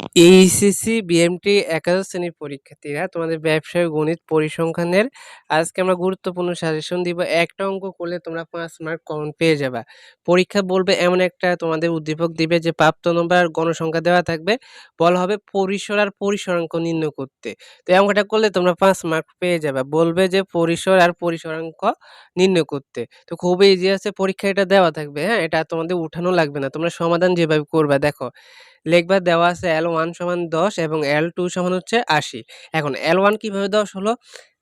HSC BMT একাদশ শ্রেণির পরীক্ষার্থীরা তোমাদের ব্যবসায় গণিত পরিসংখ্যানের আজকে আমরা গুরুত্বপূর্ণ সাজেশন দিব। একটা অঙ্ক করলে তোমরা পাঁচ মার্ক কমন পেয়ে যাবা। পরীক্ষা বলবে এমন একটা তোমাদের উদ্দীপক দিবে যে প্রাপ্ত নম্বর গণসংখ্যা দেওয়া থাকবে। বলা হবে পরিসর আর পরিসরাঙ্ক নির্ণয় করতে। তো এই করলে তোমরা পাঁচ মার্ক পেয়ে যাবে। বলবে যে পরিসর আর পরিসরাঙ্ক নির্ণয় করতে। তো খুবই ইজি আছে পরীক্ষা এটা দেওয়া থাকবে হ্যাঁ? এটা তোমাদের উঠানো লাগবে না। তোমরা সমাধান যেভাবে করবে, দেখো। লিখবা দেওয়া আছে এল ওয়ান সমান দশ এবং এল টু সমান হচ্ছে আশি। এখন এল ওয়ান কীভাবে দশ হলো?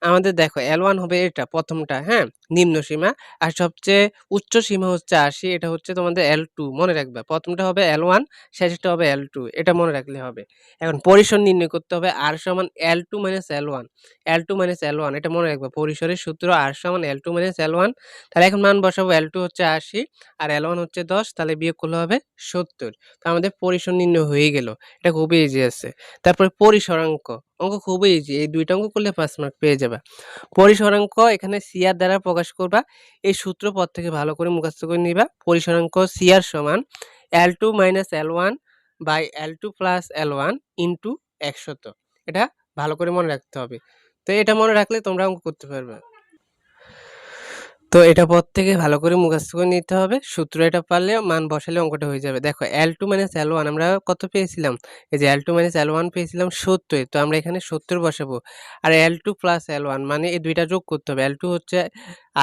আমাদের দেখো এল ওয়ান হবে এটা প্রথমটা হ্যাঁ? নিম্ন সীমা। আর সবচেয়ে উচ্চ সীমা হচ্ছে আশি, এটা হচ্ছে তোমাদের এল টু মনে রাখবে। প্রথমটা হবে এল ওয়ান শেষটা হবে এল টু এটা মনে রাখলে হবে। এখন পরিসর নির্ণয় করতে হবে আর সমান L two minus L one L two minus L one এটা মনে রাখবে পরিসরের সূত্র আর সমান L two minus L one তাহলে এখন মান বসাবো এল টু হচ্ছে আশি আর এল ওয়ান হচ্ছে দশ, তাহলে বিয়োগ করলে হবে সত্তর। তো আমাদের পরিসর নির্ণয় হয়ে গেল। এটা খুবই ইজি আছে। তারপরে পরিসরাঙ্ক। অঙ্ক খুবই ইজি এই দুইটা অঙ্ক করলে পাঁচ মার্ক পেয়ে যাবা। পরিসরাঙ্ক এখানে সিয়ার দ্বারা প্রকাশ করবা। এই সূত্র পদ থেকে ভালো করে মুখস্থ করে নিবা। পরিসরাঙ্ক সিয়ার সমান L two minus L one by L two plus L one into একশত। এটা ভালো করে মনে রাখতে হবে। তো এটা মনে রাখলে তোমরা অঙ্ক করতে পারবে। তো এটা পর থেকে ভালো করে মুখস্থ করে নিতে হবে। সূত্র এটা পারলে মান বসালে অঙ্কটা হয়ে যাবে। দেখো L two minus L one আমরা কত পেয়েছিলাম? এই যে L two minus L one পেয়েছিলাম সত্তর, তো আমরা এখানে সত্তর বসাবো। আর L two plus L one মানে এই দুইটা যোগ করতে হবে। এল টু হচ্ছে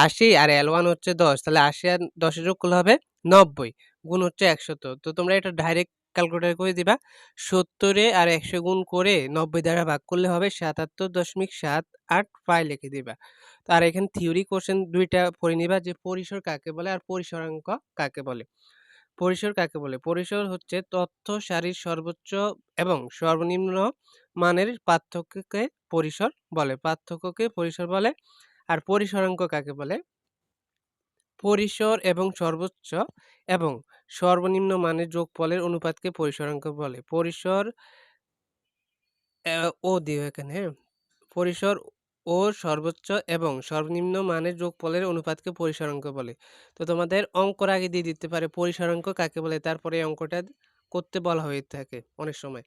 আশি আর এল ওয়ান হচ্ছে দশ। তাহলে আশি আর দশে যোগ করলে হবে নব্বই, গুণ হচ্ছে একশত। তো তোমরা এটা ডাইরেক্ট ক্যালকুলেটার করে দিবা। সত্তরে আর একশো গুণ করে নব্বই দ্বারা ভাগ করলে হবে সাতাত্তর দশমিক সাত আট পায় লিখে দিবা। আর এখানে থিওরি কোশ্চেন দুইটা পড়ে নিবা যে পরিসর কাকে বলে আর পরিসরাঙ্ক কাকে বলে। পরিসর কাকে বলে? পরিসর হচ্ছে তথ্য সারির সর্বোচ্চ এবং সর্বনিম্ন মানের পার্থক্যকে পরিসর বলে। পার্থক্যকে পরিসর বলে আর পরিসরাঙ্ক কাকে বলে? পরিসর এবং সর্বোচ্চ এবং সর্বনিম্ন মানের যোগফলের অনুপাতকে পরিসরাঙ্ক বলে। পরিসর ও দিও এখানে হ্যাঁ? পরিসর ও সর্বোচ্চ এবং সর্বনিম্ন মানের যোগফলের অনুপাতকে পরিসরাঙ্ক বলে। তো তোমাদের অঙ্কর আগে দিয়ে দিতে পারে পরিসরাঙ্ক কাকে বলে? তারপরে অঙ্কটা করতে বলা হয়ে থাকে অনেক সময়।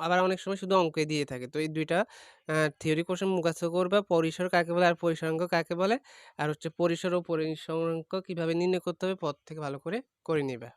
আবার অনেক সময় শুধু অঙ্কে দিয়ে থাকে। তো এই দুইটা থিওরি কোশ্চেন মুখস্থ করবে, পরিসর কাকে বলে আর পরিসরাঙ্ক কাকে বলে। আর হচ্ছে পরিসর ও পরিসরাঙ্ক কীভাবে নির্ণয় করতে হবে পথ থেকে ভালো করে করে নিবে।